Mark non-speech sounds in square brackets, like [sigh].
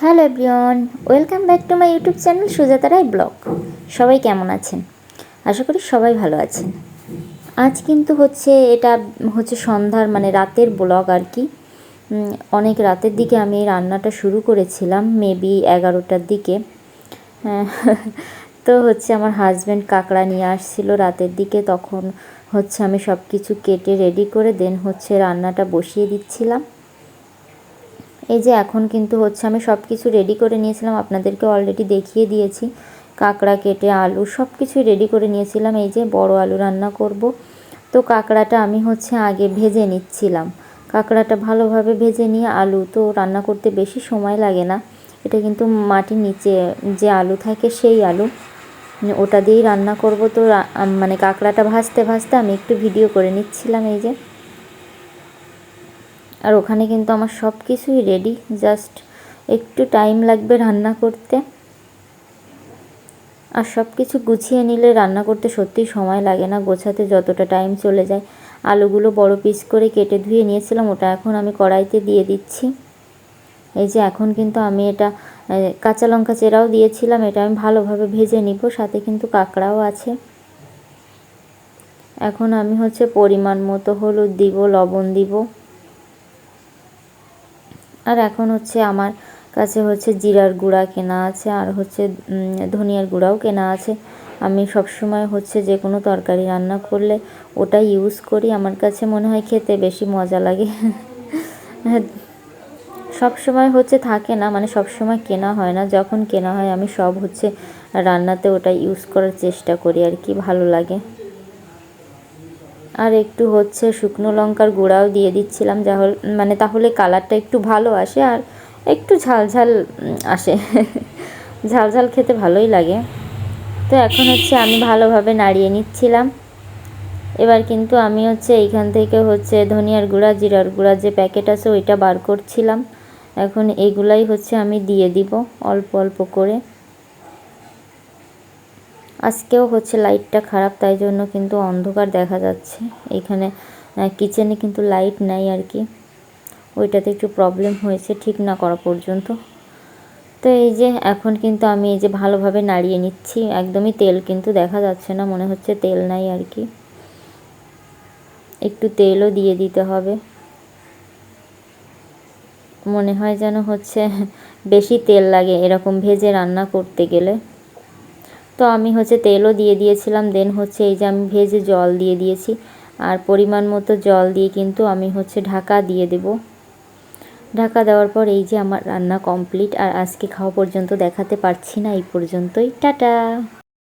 Hello everyone welcome back to my YouTube channel Sujata Roy blog. সবাই কেমন আছেন? আশা করি সবাই ভালো আছেন। আজ কিন্তু হচ্ছে এটা হচ্ছে সন্ধ্যার মানে রাতের ব্লগ আর কি। অনেক রাতের দিকে আমি রান্নাটা শুরু করেছিলাম মেবি এগারোটার দিকে। হ্যাঁ, তো হচ্ছে আমার হাজব্যান্ড কাঁকড়া নিয়ে আসছিল রাতের দিকে তখন হচ্ছে আমি সব কিছু কেটে রেডি করে দেন হচ্ছে রান্নাটা বসিয়ে দিচ্ছিলাম। এই যে এখন কিন্তু হচ্ছে আমি সব কিছু রেডি করে নিয়েছিলাম, আপনাদেরকে অলরেডি দেখিয়ে দিয়েছি। কাঁকড়া কেটে আলু সব কিছুই রেডি করে নিয়েছিলাম, এই যে বড় আলু রান্না করব। তো কাঁকড়াটা আমি হচ্ছে আগে ভেজে নিচ্ছিলাম। কাঁকড়াটা ভালোভাবে ভেজে নিয়ে আলু তো রান্না করতে বেশি সময় লাগে না। এটা কিন্তু মাটির নিচে যে আলু থাকে সেই আলু। ওটা দিয়েই রান্না করব। তো মানে কাঁকড়াটা ভাজতে ভাজতে আমি একটু ভিডিও করে নিচ্ছিলাম, এই যে। আর ওখানে কিন্তু আমার সব কিছুই রেডি জাস্ট একটু টাইম লাগবে রান্না করতে। আর সব কিছু গুছিয়ে নিলে রান্না করতে সত্যিই সময় লাগে না, গোছাতে যতটা টাইম চলে যায়। আলুগুলো বড় পিস করে কেটে ধুয়ে নিয়েছিলাম, ওটা এখন আমি কড়াইতে দিয়ে দিচ্ছি। এই যে এখন কিন্তু আমি এটা কাঁচা লঙ্কা চেরাও দিয়েছিলাম, এটা আমি ভালোভাবে ভেজে নিব, সাথে কিন্তু কাঁকড়াও আছে। এখন আমি হচ্ছে পরিমাণ মতো হলুদ দিব, লবণ দিব। আর এখন হচ্ছে আমার কাছে হচ্ছে জিরার গুঁড়া কেনা আছে, আর হচ্ছে ধনিয়ার গুঁড়াও কেনা আছে। আমি সবসময় হচ্ছে যে কোনো তরকারি রান্না করলে ওটা ইউজ করি। আমার কাছে মনে হয় খেতে বেশি মজা লাগে। সব সময় হচ্ছে থাকে না মানে সব সময় কেনা হয় না। যখন কেনা হয়, আমি সব হচ্ছে রান্নাতে ওটা ইউজ করার চেষ্টা করি আর কি, ভালো লাগে। আর একটু হচ্ছে শুকনো লঙ্কার গুঁড়াও দিয়ে দিচ্ছিলাম, যা মানে তাহলে কালারটা একটু ভালো আসে আর একটু ঝাল ঝাল আসে। [laughs] ঝাল ঝাল খেতে ভালোই লাগে। তো এখন হচ্ছে আমি ভালোভাবে নাড়িয়ে নিচ্ছিলাম। এবার কিন্তু আমি হচ্ছে এইখান থেকে হচ্ছে ধনিয়ার গুঁড়া, জিরার গুঁড়া যে প্যাকেট আছে ওইটা বার করছিলাম। এখন এইগুলাই হচ্ছে আমি দিয়ে দিব অল্প অল্প করে। আজকেও হচ্ছে লাইটটা খারাপ, তাই জন্য কিন্তু অন্ধকার দেখা যাচ্ছে। এখানে কিচেনে কিন্তু লাইট নাই আর কি। ওইটাতে একটু প্রবলেম হয়েছে, ঠিক না করা পর্যন্ত। তো এই যে, এখন কিন্তু আমি এই যে ভালোভাবে নাড়িয়ে নিচ্ছি, একদমই তেল কিন্তু দেখা যাচ্ছে না, মনে হচ্ছে তেল নাই আর কি। একটু তেলও দিয়ে দিতে হবে। মনে হয় যেন হচ্ছে বেশি তেল লাগে এরকম ভেজে রান্না করতে গেলে। তো আমি হচ্ছে তেলও দিয়ে দিয়েছিলাম দেন হচ্ছে এই যে আমি ভেজে জল দিয়ে দিয়েছি। আর পরিমাণ মতো জল দিয়ে কিন্তু আমি হচ্ছে ঢাকা দিয়ে দেব। ঢাকা দেওয়ার পর এই যে আমার রান্না কমপ্লিট আর আজকে খাওয়া পর্যন্ত দেখাতে পারছি না এই পর্যন্তই। টাটা!